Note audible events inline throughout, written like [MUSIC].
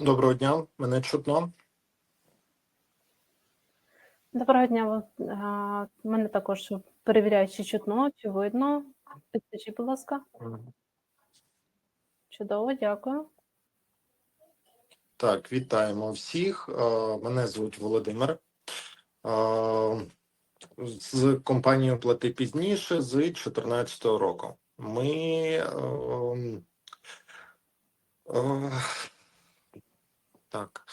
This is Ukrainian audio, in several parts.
Доброго дня, мене чутно. Доброго дня. а, Мене також перевіряють, чи чутно, чи видно. Підкажіть, будь ласка. Чудово, дякую. Так, вітаємо всіх. Мене звуть Володимир. З компанією Плати пізніше з 2014 року. Ми ем, е, так.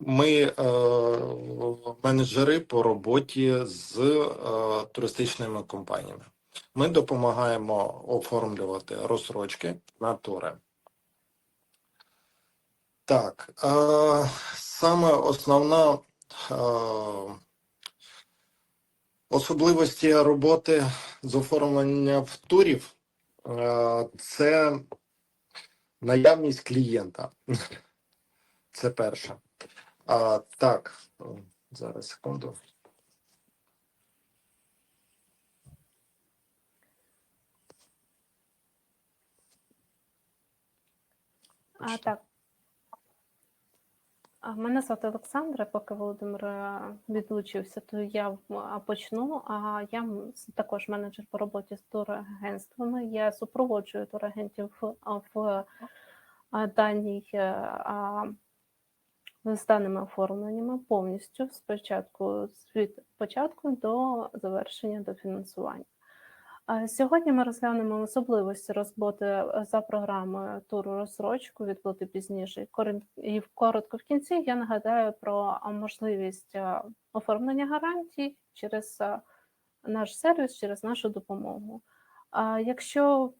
Ми е, менеджери по роботі з е, туристичними компаніями. Ми допомагаємо оформлювати розсрочки на тури. Так, е, саме основна е, особливості роботи з оформлення в турів е, це наявність клієнта. Це перше. А, так, зараз секунду. А, так. Мене звати Олександра, поки Володимир е, відлучився, то я а, почну. А я також менеджер по роботі з турагентствами. Я супроводжую турагентів в, в даній е, а, з даними оформленнями повністю спочатку від початку до завершення до фінансування. Сьогодні ми розглянемо особливості роботи е, за програмою туру розсрочку відплати пізніше. І коротко в кінці я нагадаю про можливість е, оформлення гарантій через е, наш сервіс, через нашу допомогу. Якщо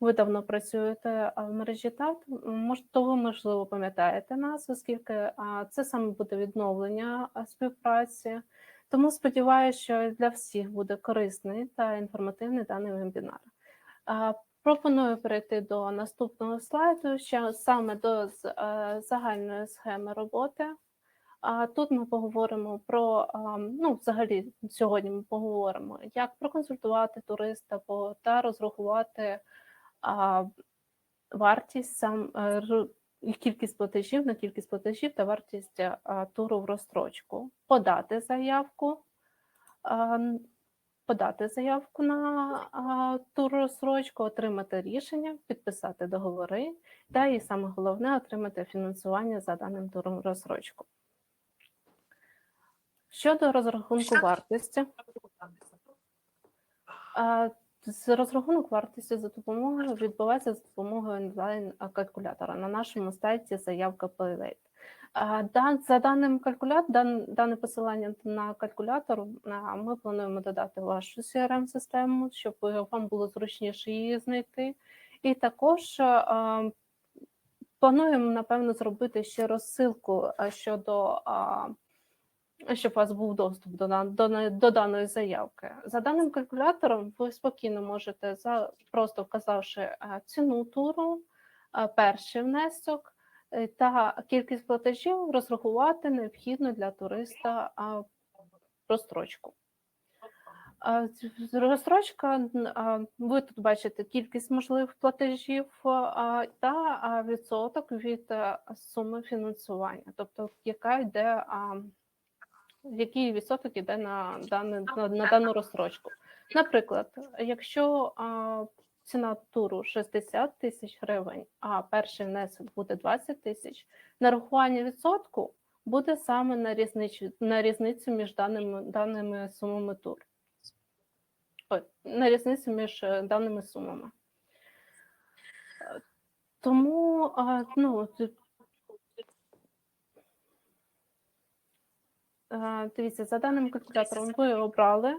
ви давно працюєте в мережі ТАТ, мож- то ви можливо пам'ятаєте нас, оскільки це саме буде відновлення співпраці. Тому сподіваюся, що для всіх буде корисний та інформативний даний вебінар. Пропоную перейти до наступного слайду, що саме до е, загальної схеми роботи. А тут ми поговоримо про ну, взагалі, сьогодні ми поговоримо, як проконсультувати туриста та розрахувати а, вартість сам е, і кількість платежів на кількість платежів та вартість туру в розстрочку, подати заявку, подати заявку на тур розстрочку, отримати рішення, підписати договори та і саме головне отримати фінансування за даним туром розстрочку. Щодо розрахунку вартості, розрахунок вартості за допомогою відбувається за допомогою онлайн-калькулятора на нашому сайті заявка PayLate. За даним калькулятор, дане посилання на калькулятор, ми плануємо додати вашу CRM-систему, щоб е, вам було зручніше її знайти. І також плануємо, напевно, зробити ще розсилку щодо щоб у вас був доступ до, до, до даної заявки. За даним калькулятором, ви спокійно можете, за, просто вказавши е, ціну туру, е, перший внесок е, та кількість платежів, розрахувати необхідну для туриста розстрочку. Розстрочка, ви тут бачите кількість можливих платежів та відсоток від суми фінансування, тобто яка йде який відсоток іде на, дане, на, на дану розстрочку. Наприклад, якщо а, ціна туру 60 тисяч гривень, а перший внесок буде 20 тисяч, нарахування відсотку буде саме на різницю, на різницю між даними, даними сумами тур. Ой, на різницю між е, даними сумами. Е, Тому ну, т- Е, Дивіться, за даним калькулятором ви обрали,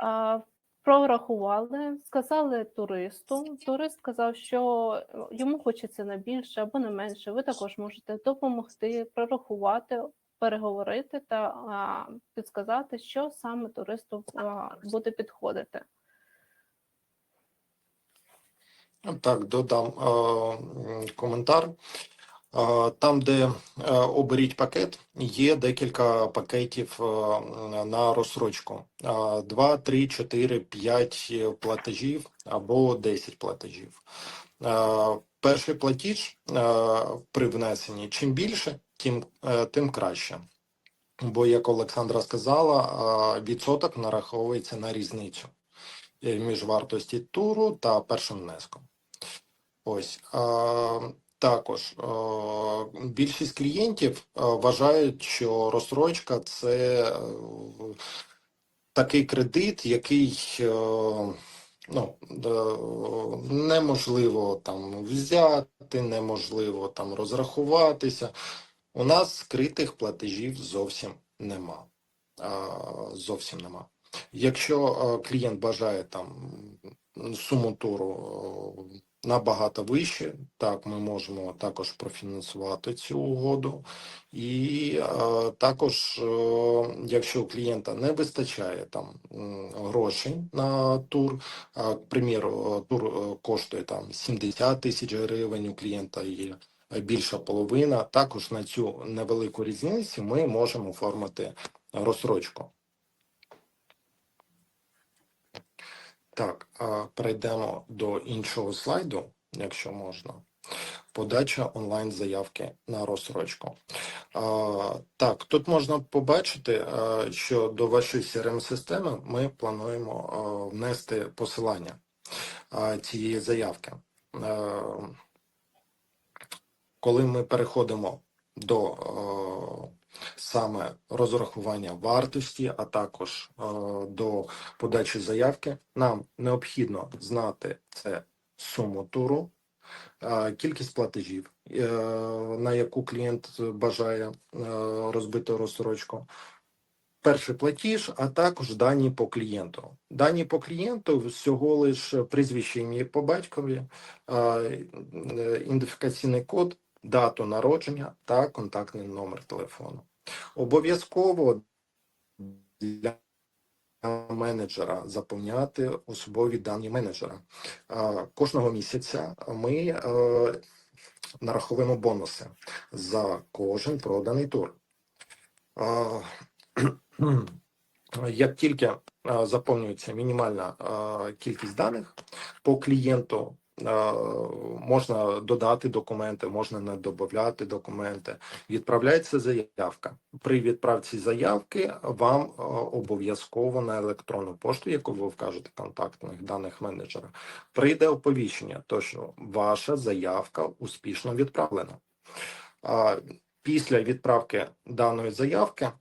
е, прорахували, сказали туристу. Турист сказав, що е, йому хочеться на більше або на менше. Ви також можете допомогти, прорахувати, переговорити та а, підсказати, що саме туристу буде підходити. Так, додам е, коментар. Там, де е, оберіть пакет, є декілька пакетів е, на розсрочку: 2, 3, 4, 5 платежів або 10 платежів. Перший платіж е, при внесенні чим більше, тим, тим краще. Бо, як Олександра сказала, відсоток нараховується на різницю між вартості туру та першим внеском. Ось також е, більшість клієнтів е, вважають, що розстрочка це е, такий кредит, який ну, неможливо там взяти, неможливо там розрахуватися. У нас скритих платежів зовсім нема. Зовсім нема. Якщо клієнт бажає там суму туру набагато вище, так ми можемо також профінансувати цю угоду. І е, також, е, якщо у клієнта не вистачає там грошей на тур, а, к приміру, тур е, коштує там 70 тисяч гривень, у клієнта є більша половина. Також на цю невелику різницю ми можемо оформити розсрочку. Так, перейдемо до іншого слайду, якщо можна. Подача онлайн-заявки на розсрочку. Так, тут можна побачити, що до вашої CRM-системи ми плануємо внести посилання цієї заявки. Коли ми переходимо до саме розрахування вартості, а також е, до подачі заявки, нам необхідно знати це суму туру, е, кількість платежів, е, на яку клієнт бажає розбити розсрочку. Перший платіж, а також дані по клієнту. Дані по клієнту всього лише прізвище ім'я по батькові, ідентифікаційний код, дату народження та контактний номер телефону. Обов'язково для менеджера заповняти особові дані менеджера. Кожного місяця ми е, нараховуємо бонуси за кожен проданий тур. [CLEARS THROAT] Як тільки е, заповнюється мінімальна е, кількість даних по клієнту, можна додати документи, можна не додати документи. Відправляється заявка. При відправці заявки вам е, обов'язково на електронну пошту, яку ви вкажете контактних даних менеджера, прийде оповіщення, то що ваша заявка успішно відправлена. Після відправки даної заявки е,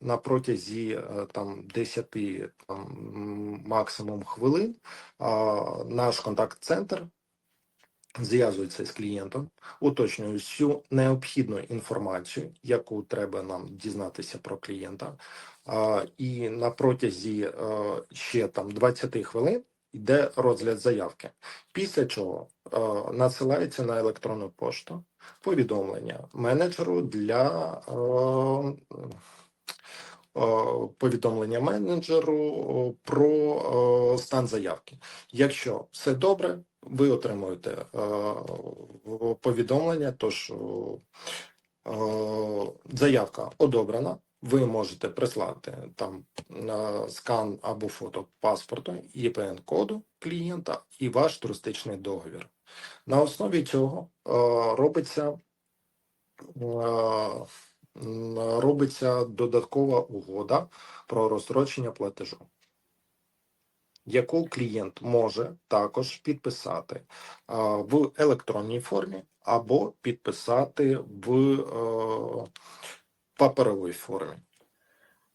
на протязі там 10 там, максимум хвилин наш контакт-центр зв'язується з клієнтом, уточнює всю необхідну інформацію, яку треба нам дізнатися про клієнта. І на протязі ще там 20 хвилин йде розгляд заявки. Після чого е, надсилається на електронну пошту повідомлення менеджеру для е, е, повідомлення менеджеру е, про е, стан заявки. Якщо все добре, ви отримуєте е, повідомлення, тож е, заявка одобрена. Ви можете прислати там скан або фото паспорту, ІПН-коду клієнта і ваш туристичний договір. На основі цього е, робиться, е, робиться додаткова угода про розстрочення платежу, яку клієнт може також підписати е, в електронній формі або підписати в е, паперовій формі.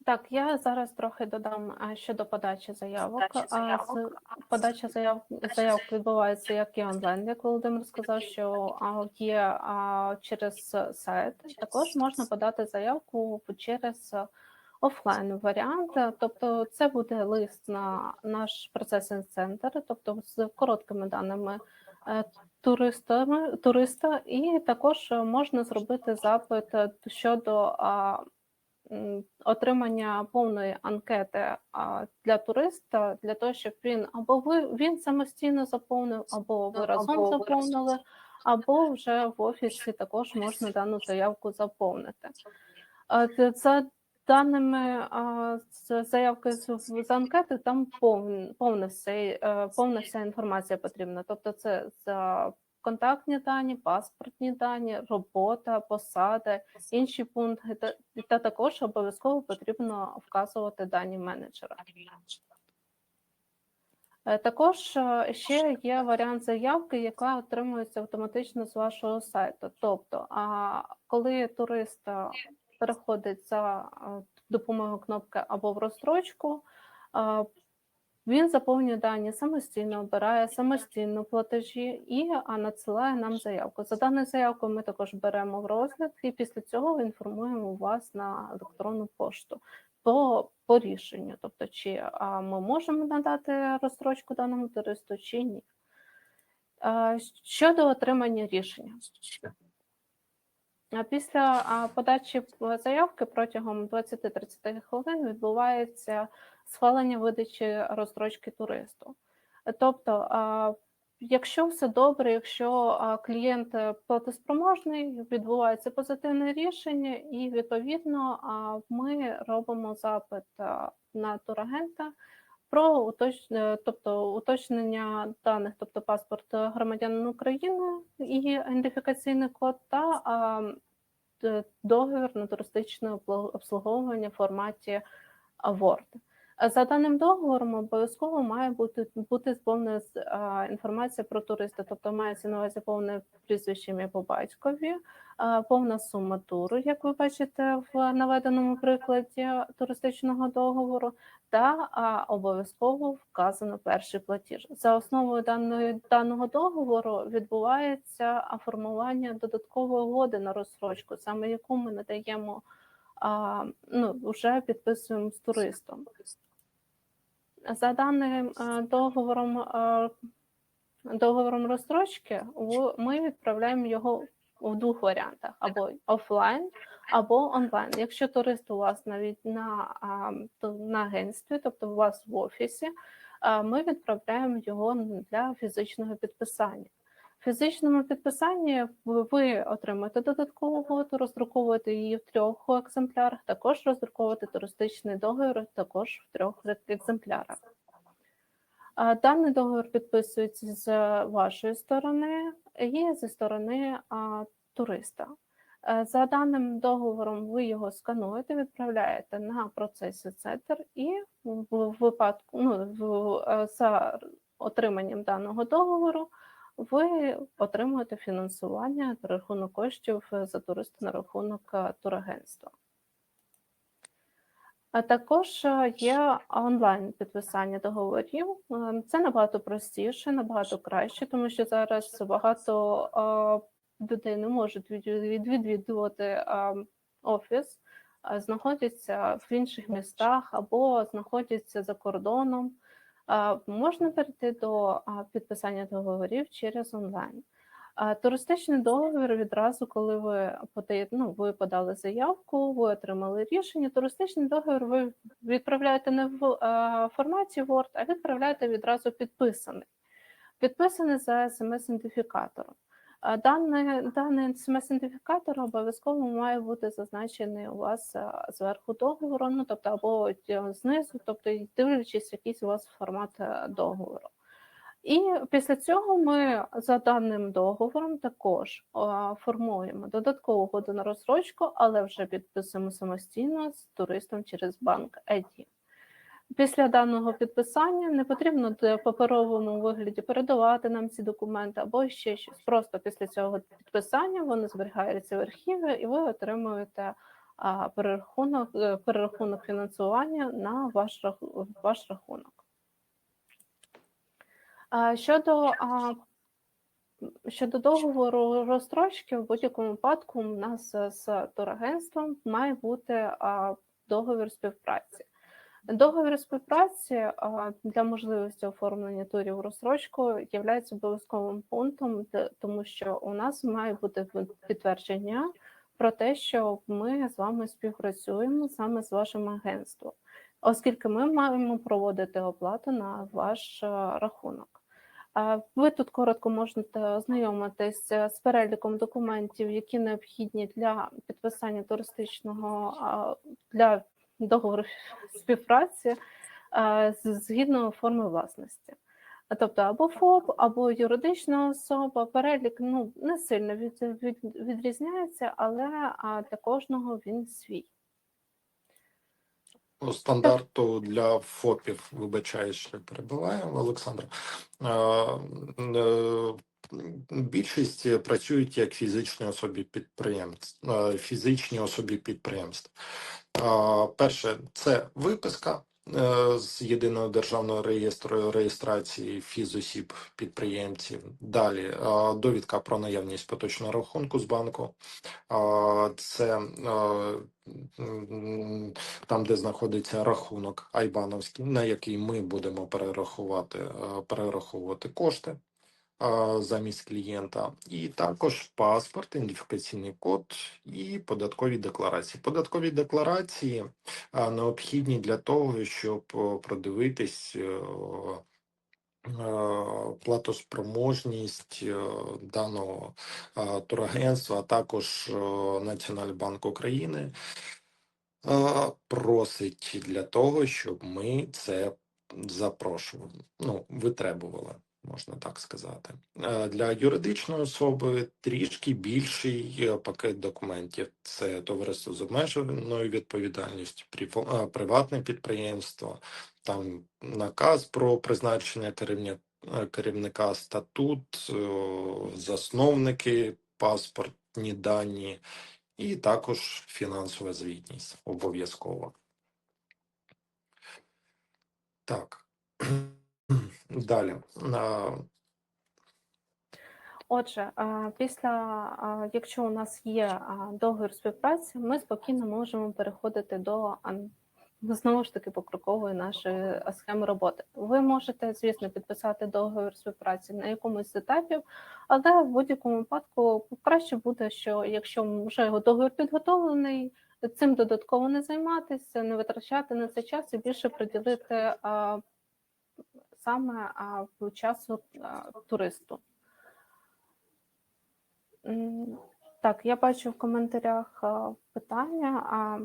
Так, я зараз трохи додам щодо подачі заявок. Подачі заявок. Подача заяв заявок відбувається як і онлайн, як Володимир сказав, що є а, через сайт. Також можна подати заявку через офлайн варіант, тобто це буде лист на наш процесинг центр, тобто з короткими даними е, туристами туриста, і також можна зробити запит е, щодо а, отримання повної анкети а, для туриста, для того, щоб він або ви він самостійно заповнив, або ви разом або ви заповнили, або вже в офісі також можна дану заявку заповнити. Т- За даними з заявки з, анкети, там повн, повна, все, е, повна вся інформація потрібна. Тобто, це за контактні дані, паспортні дані, робота, посада, інші пункти, та, та також обов'язково потрібно вказувати дані менеджера. Е, Також е, ще є варіант заявки, яка отримується автоматично з вашого сайту. Тобто, коли турист переходить за допомогою кнопки або в розстрочку, він заповнює дані самостійно, обирає самостійно платежі і надсилає нам заявку. За даною заявкою ми також беремо в розгляд, і після цього інформуємо вас на електронну пошту по, по рішенню, тобто чи ми можемо надати розстрочку даному туристу, чи ні. Щодо отримання рішення. Після подачі заявки протягом 20-30 хвилин відбувається схвалення видачі розстрочки туристу. Тобто, якщо все добре, якщо клієнт е, платоспроможний, відбувається позитивне рішення, і відповідно ми робимо запит на турагента про уточ... е, тобто, уточнення даних, тобто паспорт громадянина України і ідентифікаційний код та договір на туристичне обслуг- обслуговування в форматі Word. За даним договором обов'язково має бути бути повна інформація про туриста, тобто мається на увазі повне прізвище ім'я по батькові, повна сума туру, як ви бачите в наведеному прикладі туристичного договору, та обов'язково вказано перший платіж. За основою даної даного договору відбувається формування додаткової угоди на розстрочку, саме яку ми надаємо. А, ну, вже підписуємо з туристом. За даним е, договором, е, договором розстрочки, ми відправляємо його в двох варіантах: або офлайн, або онлайн. Якщо турист у вас навіть на, на агентстві, тобто у вас в офісі, ми відправляємо його для фізичного підписання. Фізичному підписанні ви отримаєте додаткову угоду, роздруковуєте її в трьох екземплярах, також роздруковуєте туристичний договір також в трьох екземплярах. Даний договір підписується з вашої сторони і зі сторони туриста. Е, За даним договором ви його скануєте, відправляєте на процесі центр і в випадку ну, в, е, за отриманням даного договору ви отримуєте фінансування та рахунок коштів е, за туриста на рахунок е, турагентства. А також е, є онлайн підписання договорів. Е, Це набагато простіше, набагато краще, тому що зараз багато людей не можуть від- від- відвідувати е, офіс, знаходяться в інших містах або знаходяться за кордоном. Можна перейти до підписання договорів через онлайн. Туристичний договір відразу, коли ви подаєте, ну, ви подали заявку, ви отримали рішення. Туристичний договір ви відправляєте не в форматі Word, а відправляєте відразу підписаний. Підписаний за смс-ідентифікатором. Даний, смс-ідентифікатор обов'язково має бути зазначений у вас зверху договору, ну тобто або е, знизу, тобто дивлячись, якийсь у вас формат е, договору. І після цього ми за даним договором також формуємо додаткову угоду на розстрочку, але вже підписуємо самостійно з туристом через банк ID. Після даного підписання не потрібно в паперовому вигляді передавати нам ці документи або ще щось. Просто після цього підписання вони зберігаються в архіві, і ви отримуєте перерахунок, е, перерахунок фінансування на ваш, ваш рахунок. Щодо, щодо договору розстрочки, в будь-якому випадку у нас з турагентством має бути договір співпраці. Договір співпраці для можливості оформлення турів у розстрочку є обов'язковим пунктом, тому що у нас має бути підтвердження про те, що ми з вами співпрацюємо саме з вашим агентством, оскільки ми маємо проводити оплату на ваш е, рахунок. Ви тут коротко можете ознайомитись з переліком документів, які необхідні для підписання туристичного для договору співпраці згідно форми власності. Тобто або ФОП, або юридична особа. Перелік ну не сильно від, від, відрізняється, але для кожного він свій. По стандарту для ФОПів, вибачаю, що перебуваю, Олександр. Е, е, Більшість працюють як фізичні особі підприємств, е, фізичні особі підприємств. Перше, це виписка е, з єдиного державного реєстру реєстрації фізосіб підприємців. Далі довідка про наявність поточного рахунку з банку. Це там, де знаходиться рахунок Айбановський, на який ми будемо перерахувати, перераховувати кошти замість клієнта, і також паспорт, ідентифікаційний код і податкові декларації. Податкові декларації необхідні для того, щоб продивитись. е, е, Платоспроможність е, даного турагентства, а також Національний банк України просить для того, щоб ми це запрошували, ну, витребували, можна так сказати. Е, Для юридичної особи трішки більший е, пакет документів. Це товариство з обмеженою відповідальністю, е, приватне підприємство, там наказ про призначення керівника, статут, засновники, паспортні дані і також фінансова звітність обов'язково. Так. Далі. Отже, після якщо у нас є договір співпраці, ми спокійно можемо переходити до знову ж таки покрокової нашої схеми роботи. Ви можете, звісно, підписати договір співпраці на якомусь з етапів, але в будь-якому випадку краще буде, що якщо вже його договір підготовлений, цим додатково не займатися, не витрачати на це час і більше приділити саме а, часу туристу. Так, я бачу в коментарях питання.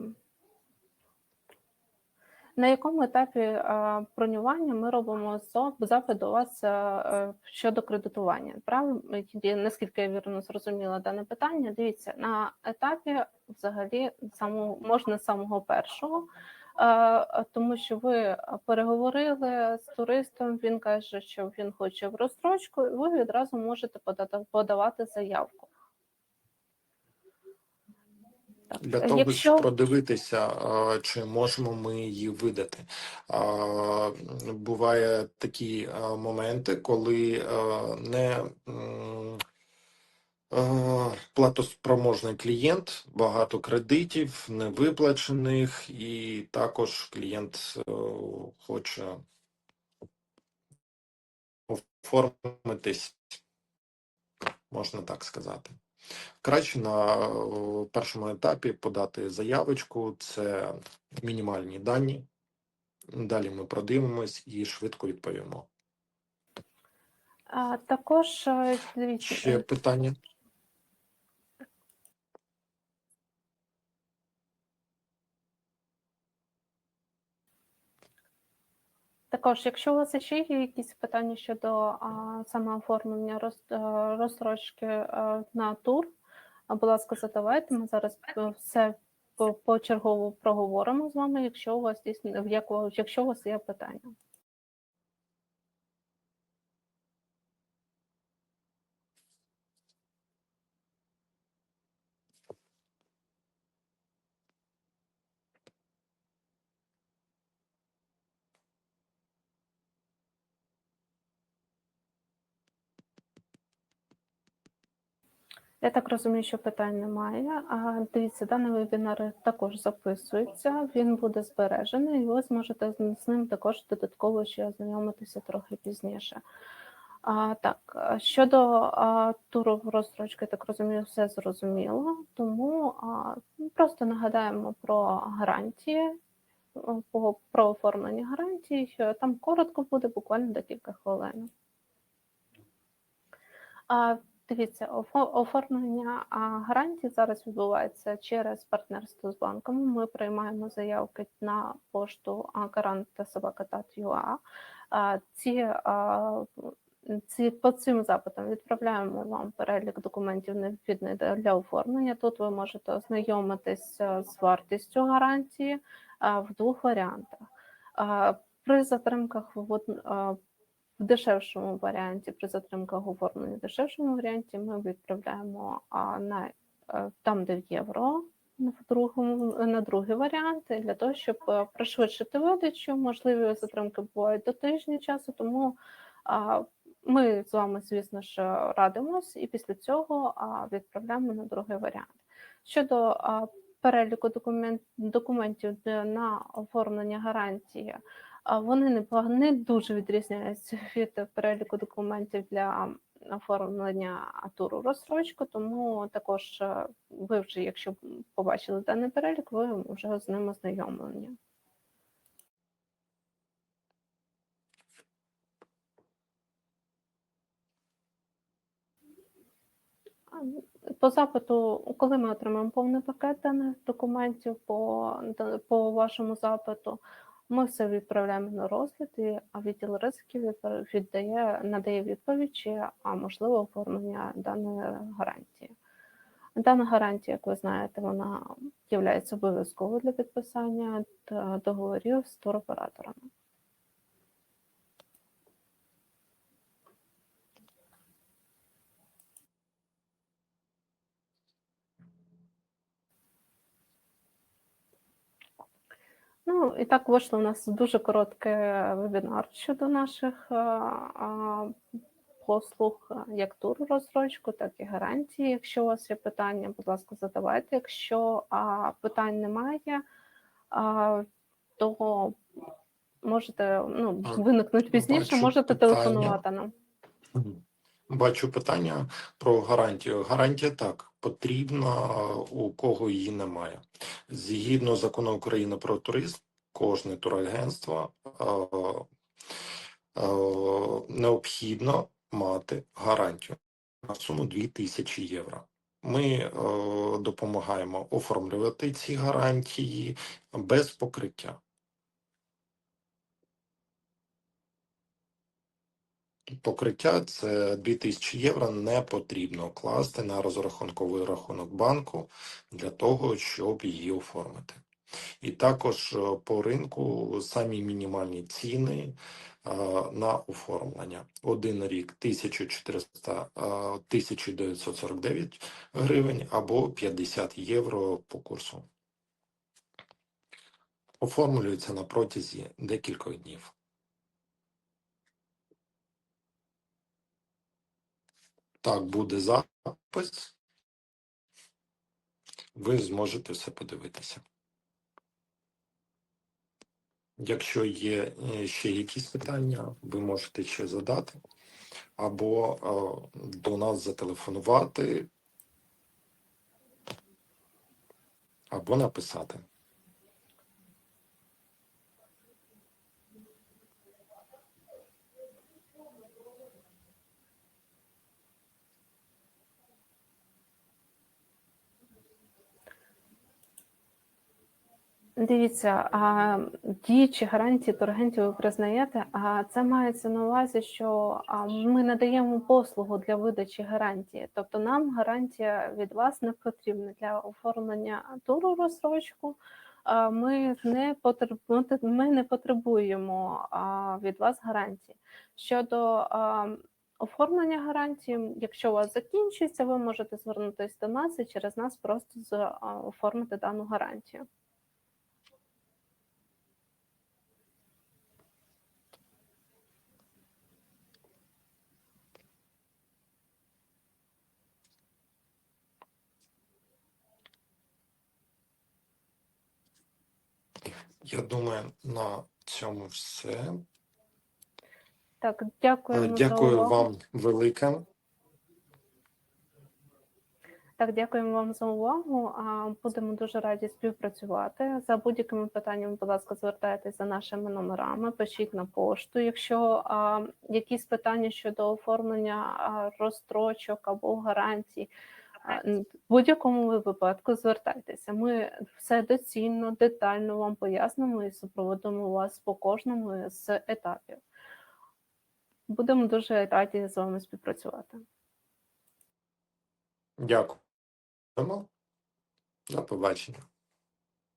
На якому етапі бронювання ми робимо запит до вас щодо кредитування? Правильно, наскільки я вірно зрозуміла дане питання? Дивіться, на етапі взагалі самого можна з самого першого, тому що ви переговорили з туристом, він каже, що він хоче в розстрочку, і ви відразу можете подати, подавати заявку. Для того, якщо щоб продивитися, чи можемо ми її видати. Буває такі моменти, коли не платоспроможний клієнт, багато кредитів, невиплачених, і також клієнт е, хоче оформитись, можна так сказати. Краще на е, першому етапі подати заявочку, це мінімальні дані. Далі ми продивимось і швидко відповімо. а, також е, дивіться, Ще е, питання? Також, якщо у вас ще є якісь питання щодо а, саме роз, е, розстрочки е, на тур, будь ласка, задавайте. Ми зараз е, все по- почергово проговоримо з вами, якщо у вас дійсно якщо у вас є питання. Я так розумію, що питань немає. А дивіться, даний вебінар також записується, він буде збережений, і ви зможете з ним також додатково ще ознайомитися трохи пізніше. А, так, щодо а, туру розстрочки, так розумію, все зрозуміло. Тому а, просто нагадаємо про гарантії, про оформлення гарантій. що Там коротко буде, буквально декілька хвилин. А, Дивіться, оформлення гарантій зараз відбувається через партнерство з банками. Ми приймаємо заявки на пошту гарант та собака.ua. А, Ці, ці по цим запитам відправляємо вам перелік документів необхідних для- оформлення. Тут ви можете ознайомитися з вартістю гарантії в двох варіантах. При затримках в дешевшому варіанті, при затримках оформлення в дешевшому варіанті, ми відправляємо на е, там, де в євро. В другому на другий варіант для того, щоб е, пришвидшити видачу. Можливі затримки бувають до тижня часу, тому ми з вами, звісно ж, радимось, і після цього відправляємо на другий варіант. Щодо переліку документ, документів на оформлення гарантії, вони не, не дуже відрізняються [LAUGHS] від переліку документів для оформлення туру розстрочку, тому також е, ви вже, якщо побачили даний перелік, ви вже з ним ознайомлені. По запиту, коли ми отримаємо повний пакет даних документів по, по вашому запиту, ми все відправляємо на розгляд, і відділ ризиків віддає, надає відповідь, чи а можливо оформлення даної гарантії. Дана гарантія, як ви знаєте, вона є обов'язковою для підписання договорів з туроператорами. Ну і так вийшло у нас дуже короткий вебінар щодо наших а, а, послуг, як туру розстрочку, так і гарантії. Якщо у вас є питання, будь ласка, задавайте. Якщо а, питань немає, а, то можете ну, А, виникнуть пізніше, можете телефонувати нам. Бачу питання про гарантію. Гарантія так потрібна у кого її немає. Згідно закону України про туризм, кожне турагентство е, е, необхідно мати гарантію на суму 2000 євро. Ми е, допомагаємо оформлювати ці гарантії без покриття. Покриття це 2000 євро не потрібно класти на розрахунковий рахунок банку для того, щоб її оформити. І також е, по ринку самі мінімальні ціни е, на оформлення. Один рік 1400, е, 1949 гривень або 50 євро по курсу. Оформлюється на протязі декількох днів. Так, буде запис. Ви зможете все подивитися. Якщо є е, ще якісь питання, ви можете ще задати, або е, до нас зателефонувати, або написати. Дивіться, а діючі гарантії турагентів ви признаєте, а це мається на увазі, що ми надаємо послугу для видачі гарантії. Тобто нам гарантія від вас не потрібна для оформлення туру розстрочку. Ми не ми не потребуємо від вас гарантії. Щодо оформлення гарантії, якщо у вас закінчується, ви можете звернутися до нас і через нас просто оформити дану гарантію. Я думаю, на цьому все. Так, Е, дякуємо за Дякую вам велике. Так, дякуємо вам за увагу. Будемо дуже раді співпрацювати. За будь-якими питаннями, будь ласка, звертайтеся за нашими номерами, пишіть на пошту. Якщо а, якісь питання щодо оформлення а, розстрочок або гарантій, в будь-якому ви випадку звертайтеся. Ми все доцільно, детально вам пояснимо і супроводимо вас по кожному з етапів. Будемо дуже раді з вами співпрацювати. Дякую. До побачення.